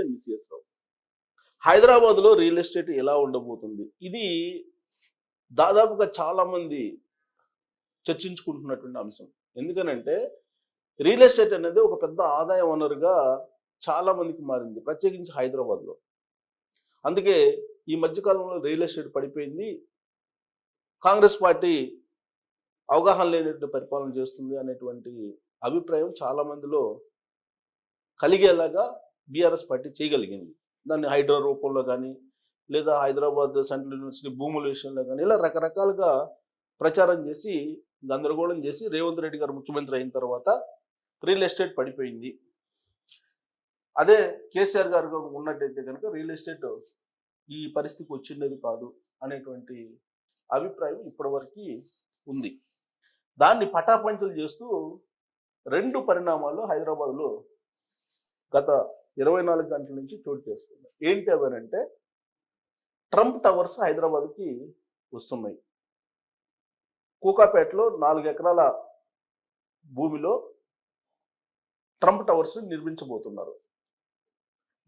నేను మిస్ చేసినావు హైదరాబాద్లో రియల్ ఎస్టేట్ ఎలా ఉండబోతుంది? ఇది దాదాపుగా చాలా మంది చర్చించుకుంటున్నటువంటి అంశం. ఎందుకనంటే రియల్ ఎస్టేట్ అనేది ఒక పెద్ద ఆదాయ వనరుగా చాలా మందికి మారింది ప్రత్యేకించి హైదరాబాద్లో. అందుకే ఈ మధ్యకాలంలో రియల్ ఎస్టేట్ పడిపోయింది. కాంగ్రెస్ పార్టీ అవగాహన లేనటువంటి పరిపాలన చేస్తుంది అనేటువంటి అభిప్రాయం చాలా మందిలో కలిగేలాగా బీఆర్ఎస్ పార్టీ చేయగలిగింది. దాన్ని హైడ్రా రూపంలో కానీ లేదా హైదరాబాద్ సెంట్రల్ యూనివర్సిటీ భూముల విషయంలో కానీ ఇలా రకరకాలుగా ప్రచారం చేసి గందరగోళం చేసి రేవంత్ రెడ్డి గారు ముఖ్యమంత్రి అయిన తర్వాత రియల్ ఎస్టేట్ పడిపోయింది. అదే కేసీఆర్ గారు ఉన్నట్టయితే కనుక రియల్ ఎస్టేట్ ఈ పరిస్థితికి వచ్చిండేది కాదు అనేటువంటి అభిప్రాయం ఇప్పటివరకు ఉంది. దాన్ని పటాపంచలు చేస్తూ రెండు పరిణామాలు హైదరాబాద్లో గత ఇరవై నాలుగు గంటల నుంచి చోటు చేసుకున్నాయి ఏంటి అవనంటే ట్రంప్ టవర్స్ హైదరాబాద్కి వస్తున్నాయి. కూకాపేటలో నాలుగు ఎకరాల భూమిలో ట్రంప్ టవర్స్ నిర్మించబోతున్నారు.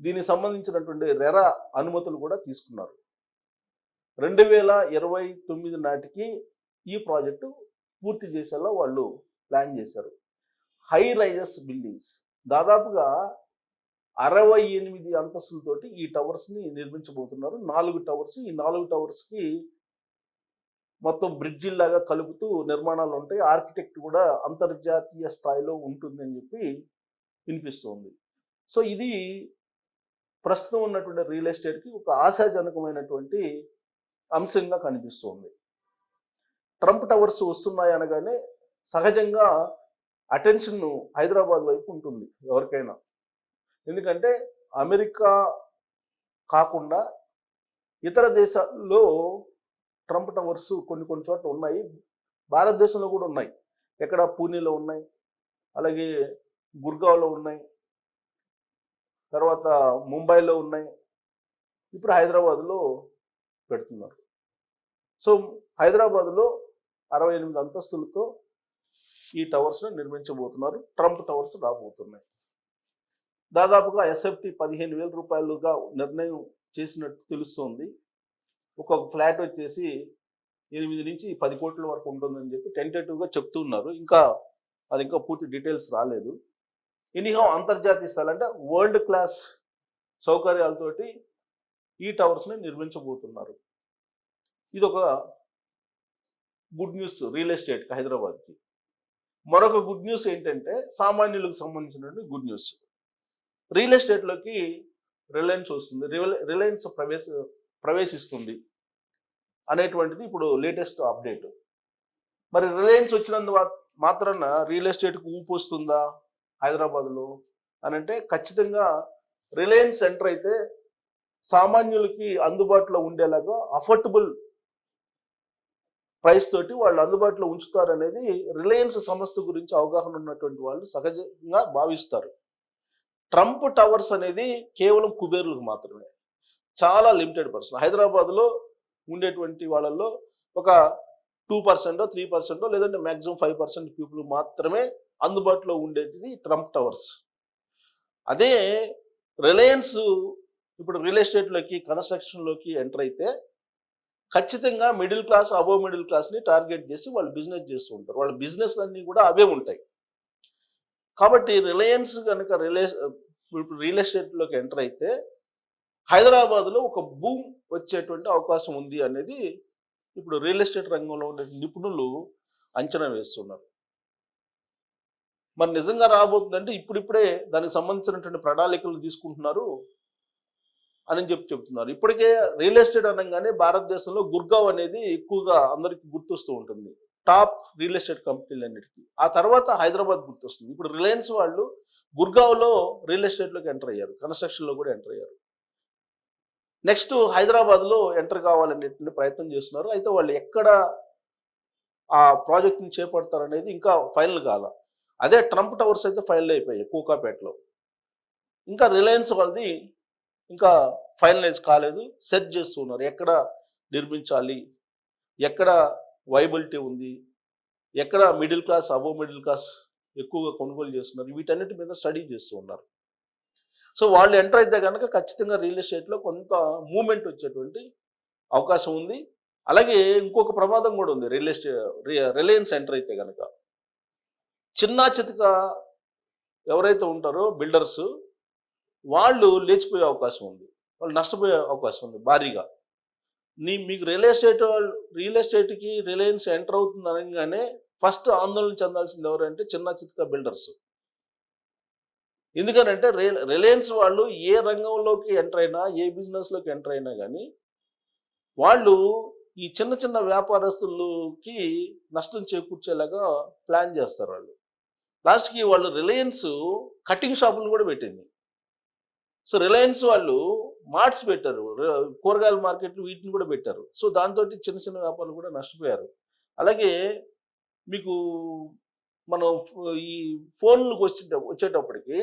దీనికి సంబంధించినటువంటి రెరా అనుమతులు కూడా తీసుకున్నారు. రెండు వేల ఇరవై తొమ్మిది నాటికి ఈ ప్రాజెక్టు పూర్తి చేసేలా వాళ్ళు ప్లాన్ చేశారు. High rises buildings. దాదాపుగా అరవై ఎనిమిది అంతస్తులతోటి ఈ టవర్స్ని నిర్మించబోతున్నారు. నాలుగు టవర్స్ ఈ నాలుగు టవర్స్కి మొత్తం బ్రిడ్జిల్లాగా కలుపుతూ నిర్మాణాలు ఉంటాయి ఆర్కిటెక్ట్ కూడా అంతర్జాతీయ స్థాయిలో ఉంటుంది అని చెప్పి వినిపిస్తుంది. సో ఇది ప్రస్తుతం ఉన్నటువంటి రియల్ ఎస్టేట్కి ఒక ఆశాజనకమైనటువంటి అంశంగా కనిపిస్తుంది. ట్రంప్ టవర్స్ వస్తున్నాయి అనగానే సహజంగా అటెన్షన్ హైదరాబాద్ వైపు ఉంటుంది ఎవరికైనా. ఎందుకంటే అమెరికా కాకుండా ఇతర దేశాల్లో ట్రంప్ టవర్స్ కొన్ని కొన్ని చోట్ల ఉన్నాయి. భారతదేశంలో కూడా ఉన్నాయి. ఎక్కడ పూణేలో ఉన్నాయి. అలాగే గుర్గావ్లో ఉన్నాయి. తర్వాత ముంబైలో ఉన్నాయి. ఇప్పుడు హైదరాబాద్లో పెడుతున్నారు. సో హైదరాబాద్లో అరవై ఎనిమిది అంతస్తులతో ఈ టవర్స్ను నిర్మించబోతున్నారు. ట్రంప్ టవర్స్ రాబోతున్నాయి. దాదాపుగా ఎస్ఎఫ్టి పదిహేను వేల రూపాయలుగా నిర్ణయం చేసినట్టు తెలుస్తోంది. ఒక్కొక్క ఫ్లాట్ వచ్చేసి ఎనిమిది నుంచి పది కోట్ల వరకు ఉంటుందని చెప్పి టెంటేటివ్గా చెప్తున్నారు. ఇంకా అది ఇంకా పూర్తి డీటెయిల్స్ రాలేదు. ఎనీహౌ అంతర్జాతీయ స్థాయి అంటే వరల్డ్ క్లాస్ సౌకర్యాలతోటి ఈ టవర్స్ని నిర్మించబోతున్నారు. ఇది ఒక గుడ్ న్యూస్ రియల్ ఎస్టేట్కి హైదరాబాద్కి. మరొక గుడ్ న్యూస్ ఏంటంటే సామాన్యులకు సంబంధించినటువంటి గుడ్ న్యూస్ రియల్ ఎస్టేట్లోకి రిలయన్స్ వస్తుంది. రిలయన్స్ ప్రవేశ ప్రవేశిస్తుంది అనేటువంటిది ఇప్పుడు లేటెస్ట్ అప్డేట్. మరి రిలయన్స్ వచ్చినందు మాత్రాన రియల్ ఎస్టేట్కి ఊపు వస్తుందా హైదరాబాద్లో అని అంటే ఖచ్చితంగా రిలయన్స్ సెంటర్ అయితే సామాన్యులకి అందుబాటులో ఉండేలాగా అఫోర్డబుల్ ప్రైస్ తోటి వాళ్ళు అందుబాటులో ఉంచుతారనేది రిలయన్స్ సంస్థ గురించి అవగాహన ఉన్నటువంటి వాళ్ళు సహజంగా భావిస్తారు. ట్రంప్ టవర్స్ అనేది కేవలం కుబేర్లకు మాత్రమే. చాలా లిమిటెడ్ పర్సన్. హైదరాబాద్లో ఉండేటువంటి వాళ్ళల్లో ఒక టూ పర్సెంటో త్రీ పర్సెంటో లేదంటే మ్యాక్సిమం ఫైవ్ పర్సెంట్ పీపుల్ మాత్రమే అందుబాటులో ఉండేది ట్రంప్ టవర్స్. అదే రిలయన్స్ ఇప్పుడు రియల్ ఎస్టేట్లోకి కన్స్ట్రక్షన్లోకి ఎంటర్ అయితే ఖచ్చితంగా మిడిల్ క్లాస్ అబోవ్ మిడిల్ క్లాస్ని టార్గెట్ చేసి వాళ్ళు బిజినెస్ చేస్తూ ఉంటారు. వాళ్ళ బిజినెస్ అన్నీ కూడా అవే ఉంటాయి. కాబట్టి రిలయన్స్ కనుక రిలయన్స్ ఇప్పుడు రియల్ ఎస్టేట్లోకి ఎంటర్ అయితే హైదరాబాద్లో ఒక భూమ్ వచ్చేటువంటి అవకాశం ఉంది అనేది ఇప్పుడు రియల్ ఎస్టేట్ రంగంలో ఉండే నిపుణులు అంచనా వేస్తున్నారు. మరి నిజంగా రాబోతుందంటే ఇప్పుడిప్పుడే దానికి సంబంధించినటువంటి ప్రణాళికలు తీసుకుంటున్నారు అని చెప్పి చెప్తున్నారు. ఇప్పటికే రియల్ ఎస్టేట్ అనగానే భారతదేశంలో గుర్గావ్ అనేది ఎక్కువగా అందరికి గుర్తొస్తూ ఉంటుంది. టాప్ రియల్ ఎస్టేట్ కంపెనీలన్నిటికీ. ఆ తర్వాత హైదరాబాద్ గుర్తొస్తుంది. ఇప్పుడు రిలయన్స్ వాళ్ళు గుర్గావ్లో రియల్ ఎస్టేట్లోకి ఎంటర్ అయ్యారు. కన్స్ట్రక్షన్లో కూడా ఎంటర్ అయ్యారు. నెక్స్ట్ హైదరాబాద్లో ఎంటర్ కావాలనేటువంటి ప్రయత్నం చేస్తున్నారు. అయితే వాళ్ళు ఎక్కడ ఆ ప్రాజెక్ట్ని చేపడతారనేది ఇంకా ఫైనల్ కాల. అదే ట్రంప్ టవర్స్ అయితే ఫైనల్ అయిపోయాయి కూకాపేటలో. ఇంకా రిలయన్స్ వాళ్ళది ఇంకా ఫైనలైజ్ కాలేదు. సెట్ చేస్తున్నారు. ఎక్కడ నిర్మించాలి? ఎక్కడ వైబిలిటీ ఉంది. ఎక్కడ middle class above middle class ఎక్కువగా కొనుగోలు చేస్తున్నారు. వీటన్నిటి మీద స్టడీ చేస్తూ ఉన్నారు. సో వాళ్ళు ఎంటర్ అయితే కనుక ఖచ్చితంగా రియల్ ఎస్టేట్లో కొంత మూమెంట్ వచ్చేటువంటి అవకాశం ఉంది. అలాగే ఇంకొక ప్రమాదం కూడా ఉంది. రియల్ ఎస్టేట్ రిలయన్స్ ఎంటర్ అయితే కనుక చిన్న చితక ఎవరైతే ఉంటారో బిల్డర్స్ వాళ్ళు లేచిపోయే అవకాశం ఉంది. వాళ్ళు నష్టపోయే అవకాశం ఉంది. భారీగా. నీ మీకు రియల్ ఎస్టేట్ వాళ్ళు- రియల్ ఎస్టేట్కి రిలయన్స్ ఎంటర్ అవుతుంది అనగానే ఫస్ట్ ఆందోళన చెందాల్సింది ఎవరంటే చిన్న చితక బిల్డర్స్ ఎందుకనంటే రి- రిలయన్స్ వాళ్ళు ఏ రంగంలోకి ఎంటర్ అయినా ఏ బిజినెస్లోకి ఎంటర్ అయినా కానీ వాళ్ళు ఈ చిన్న చిన్న వ్యాపారస్తులకి నష్టం చేకూర్చేలాగా ప్లాన్ చేస్తారు వాళ్ళు. లాస్ట్కి వాళ్ళు రిలయన్స్ కటింగ్ షాపులు కూడా పెట్టింది. సో రిలయన్స్ వాళ్ళు మార్ట్స్ పెట్టారు. కూరగాయల మార్కెట్లు వీటిని కూడా పెట్టారు. సో దాంతో చిన్న చిన్న వ్యాపారులు కూడా నష్టపోయారు. అలాగే మీకు మనం ఈ ఫోన్లకు వచ్చే వచ్చేటప్పటికి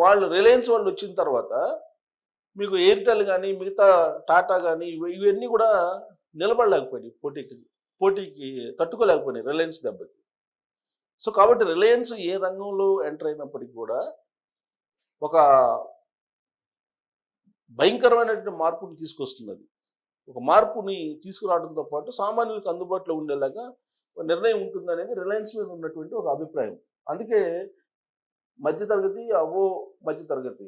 వాళ్ళు రిలయన్స్ వాళ్ళు వచ్చిన తర్వాత మీకు ఎయిర్టెల్ కానీ మిగతా టాటా కానీ ఇవన్నీ కూడా నిలబడలేకపోయినాయి పోటీకి పోటీకి తట్టుకోలేకపోయినాయి రిలయన్స్ దెబ్బకి. సో కాబట్టి రిలయన్స్ ఏ రంగంలో ఎంటర్ అయినప్పటికీ కూడా ఒక భయంకరమైనటువంటి మార్పుని తీసుకొస్తుంది అది ఒక మార్పుని తీసుకురావడంతో పాటు సామాన్యులకు అందుబాటులో ఉండేలాగా ఒక నిర్ణయం ఉంటుంది అనేది రిలయన్స్ మీద ఉన్నటువంటి ఒక అభిప్రాయం. అందుకే మధ్యతరగతి అవో మధ్యతరగతి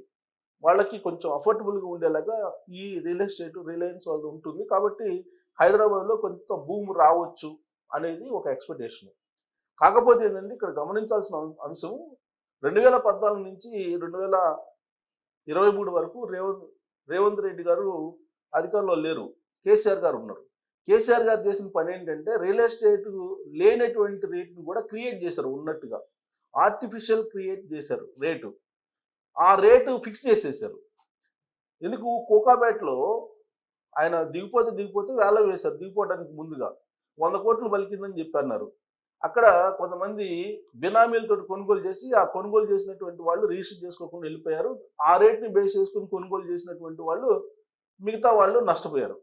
వాళ్ళకి కొంచెం అఫోర్డబుల్గా ఉండేలాగా ఈ రియల్ ఎస్టేట్ రిలయన్స్ వాళ్ళు ఉంటుంది. కాబట్టి హైదరాబాద్లో కొంత భూమి రావచ్చు అనేది ఒక ఎక్స్పెక్టేషన్. కాకపోతే ఏంటంటే ఇక్కడ గమనించాల్సిన అంశం రెండు వేల పద్నాలుగు నుంచి రెండు వేల ఇరవై మూడు వరకు రేవంత్ రేవంత్ రెడ్డి గారు అధికారంలో లేరు. కేసీఆర్ గారు ఉన్నారు. కేసీఆర్ గారు చేసిన పని ఏంటంటే రియల్ ఎస్టేట్ లేనటువంటి రేట్ను కూడా క్రియేట్ చేశారు ఉన్నట్టుగా. ఆర్టిఫిషియల్ క్రియేట్ చేశారు రేటు. ఆ రేటు ఫిక్స్ చేసేసారు. ఎందుకు? కోకాపేటలో ఆయన దిగిపోతే దిగిపోతే వేల వేశారు. దిగిపోవడానికి ముందుగా. వంద కోట్లు పలికిందని చెప్పి అన్నారు. అక్కడ కొంతమంది బినామీలతో కొనుగోలు చేసి ఆ కొనుగోలు చేసినటువంటి వాళ్ళు రిజిస్టర్ చేసుకోకుండా వెళ్ళిపోయారు. ఆ రేట్ని బేస్ చేసుకుని కొనుగోలు చేసినటువంటి వాళ్ళు మిగతా వాళ్ళు నష్టపోయారు.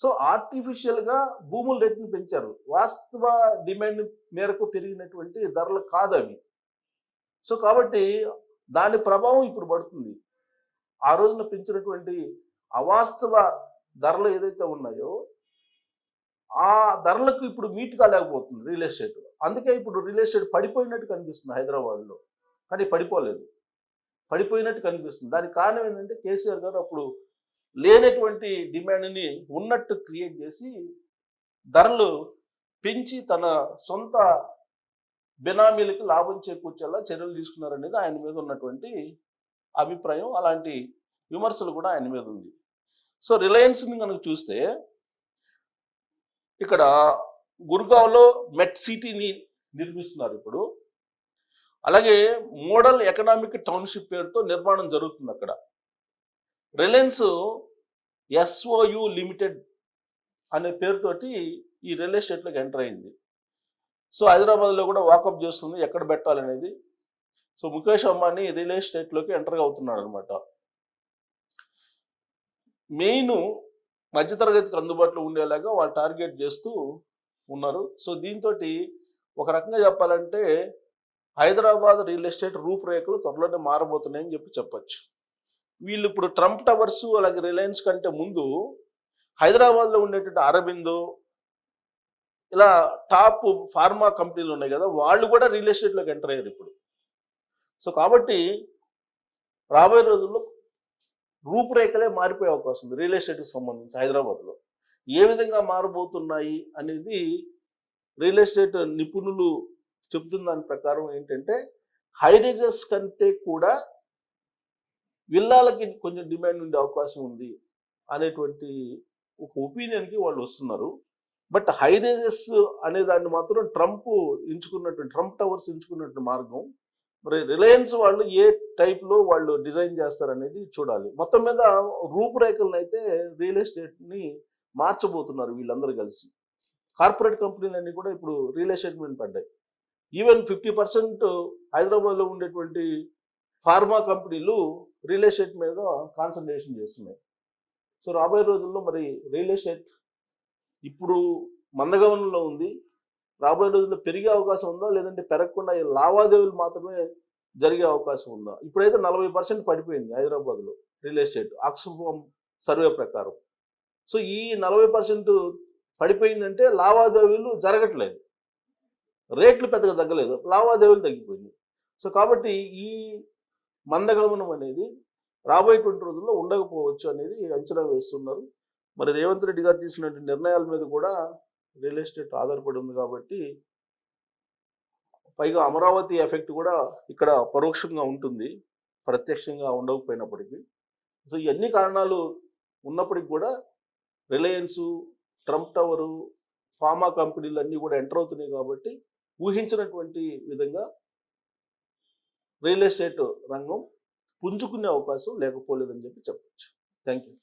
సో ఆర్టిఫిషియల్గా భూముల రేట్ని పెంచారు. వాస్తవ డిమాండ్ మేరకు పెరిగినటువంటి ధరలు కాదు అవి సో కాబట్టి దాని ప్రభావం ఇప్పుడు పడుతుంది. ఆ రోజున పెంచినటువంటి అవాస్తవ ధరలు ఏదైతే ఉన్నాయో ఆ ధరలకు ఇప్పుడు మీట్ కాలేకపోతుంది రియల్ ఎస్టేట్. అందుకే ఇప్పుడు రియల్ ఎస్టేట్ పడిపోయినట్టు కనిపిస్తుంది హైదరాబాద్లో. కానీ పడిపోలేదు. పడిపోయినట్టు కనిపిస్తుంది. దానికి కారణం ఏంటంటే కేసీఆర్ గారు అప్పుడు లేనటువంటి డిమాండ్ని ఉన్నట్టు క్రియేట్ చేసి ధరలు పెంచి తన సొంత బినామీలకు లాభం చేకూర్చేలా చర్యలు తీసుకున్నారనేది ఆయన మీద ఉన్నటువంటి అభిప్రాయం. అలాంటి విమర్శలు కూడా ఆయన మీద ఉంది. సో రిలయన్స్ని కనుక చూస్తే ఇక్కడ గుర్గావ్లో మెట్ సిటీని నిర్మిస్తున్నారు ఇప్పుడు. అలాగే మోడల్ ఎకనామిక్ టౌన్షిప్ పేరుతో నిర్మాణం జరుగుతుంది అక్కడ. రిలయన్స్ ఎస్ఓయు లిమిటెడ్ అనే పేరుతోటి ఈ రియల్ ఎస్టేట్లోకి ఎంటర్ అయింది. సో హైదరాబాద్లో కూడా వాకప్ చేస్తుంది ఎక్కడ పెట్టాలనేది. సో ముఖేష్ అంబానీ రియల్ ఎస్టేట్లోకి ఎంటర్ అవుతున్నాడు అనమాట మెయిన్ మధ్యతరగతికి అందుబాటులో ఉండేలాగా వాళ్ళు టార్గెట్ చేస్తూ ఉన్నారు. సో దీంతో ఒక రకంగా చెప్పాలంటే హైదరాబాద్ రియల్ ఎస్టేట్ రూపురేఖలు త్వరలోనే మారబోతున్నాయని చెప్పి చెప్పచ్చు. వీళ్ళు ఇప్పుడు ట్రంప్ టవర్స్ అలాగే రిలయన్స్ కంటే ముందు హైదరాబాద్లో ఉండేటువంటి అరబిందో ఇలా టాప్ ఫార్మా కంపెనీలు ఉన్నాయి కదా వాళ్ళు కూడా రియల్ ఎస్టేట్లోకి ఎంటర్ అయ్యారు ఇప్పుడు. సో కాబట్టి రాబోయే రోజుల్లో రూపురేఖలే మారిపోయే అవకాశం ఉంది రియల్ ఎస్టేట్కి సంబంధించి హైదరాబాద్లో. ఏ విధంగా మారబోతున్నాయి అనేది రియల్ ఎస్టేట్ నిపుణులు చెబుతున్న దాని ప్రకారం ఏంటంటే హైరేజెస్ కంటే కూడా విల్లాలకి కొంచెం డిమాండ్ ఉండే అవకాశం ఉంది అనేటువంటి ఒక ఒపీనియన్కి వాళ్ళు వస్తున్నారు. బట్ హైరేజెస్ అనే దాన్ని మాత్రం ట్రంప్ ఎంచుకున్నటువంటి ట్రంప్ టవర్స్ ఎంచుకున్నటువంటి మార్గం మరి రిలయన్స్ వాళ్ళు ఏ టైప్లో వాళ్ళు డిజైన్ చేస్తారనేది చూడాలి. మొత్తం మీద రూపురేఖలను అయితే రియల్ ఎస్టేట్ని మార్చబోతున్నారు వీళ్ళందరూ కలిసి. కార్పొరేట్ కంపెనీలన్నీ కూడా ఇప్పుడు రియల్ ఎస్టేట్ మీద పడ్డాయి. ఈవెన్ ఫిఫ్టీ పర్సెంట్ హైదరాబాద్లో ఉండేటువంటి ఫార్మా కంపెనీలు రియల్ ఎస్టేట్ మీద కాన్సన్ట్రేషన్ చేస్తున్నాయి. సో రాబోయే రోజుల్లో మరి రియల్ ఎస్టేట్ ఇప్పుడు మందగమనంలో ఉంది. రాబోయే రోజుల్లో పెరిగే అవకాశం ఉందా? లేదంటే పెరగకుండా లావాదేవీలు మాత్రమే జరిగే అవకాశం ఉందా? ఇప్పుడైతే నలభై పర్సెంట్ పడిపోయింది హైదరాబాద్లో రియల్ ఎస్టేట్. ఆక్స్ఫామ్ సర్వే ప్రకారం. సో ఈ నలభై పర్సెంట్ పడిపోయిందంటే లావాదేవీలు జరగట్లేదు. రేట్లు పెద్దగా తగ్గలేదు. లావాదేవీలు తగ్గిపోయింది సో కాబట్టి ఈ మందగమనం అనేది రాబోయేటువంటి రోజుల్లో ఉండకపోవచ్చు అనేది అంచనా వేస్తున్నారు. మరి రేవంత్ రెడ్డి గారు తీసుకున్నటువంటి నిర్ణయాల మీద కూడా రియల్ ఎస్టేట్ ఆధారపడి ఉంది కాబట్టి పైగా అమరావతి ఎఫెక్ట్ కూడా ఇక్కడ పరోక్షంగా ఉంటుంది. ప్రత్యక్షంగా ఉండకపోయినప్పటికీ. సో ఇవన్నీ కారణాలు ఉన్నప్పటికి కూడా రిలయన్స్ ట్రంప్ టవరు ఫార్మా కంపెనీలు అన్నీ కూడా ఎంటర్ అవుతున్నాయి కాబట్టి ఊహించినటువంటి విధంగా రియల్ ఎస్టేట్ రంగం పుంజుకునే అవకాశం లేకపోలేదని చెప్పి చెప్పచ్చు. Thank you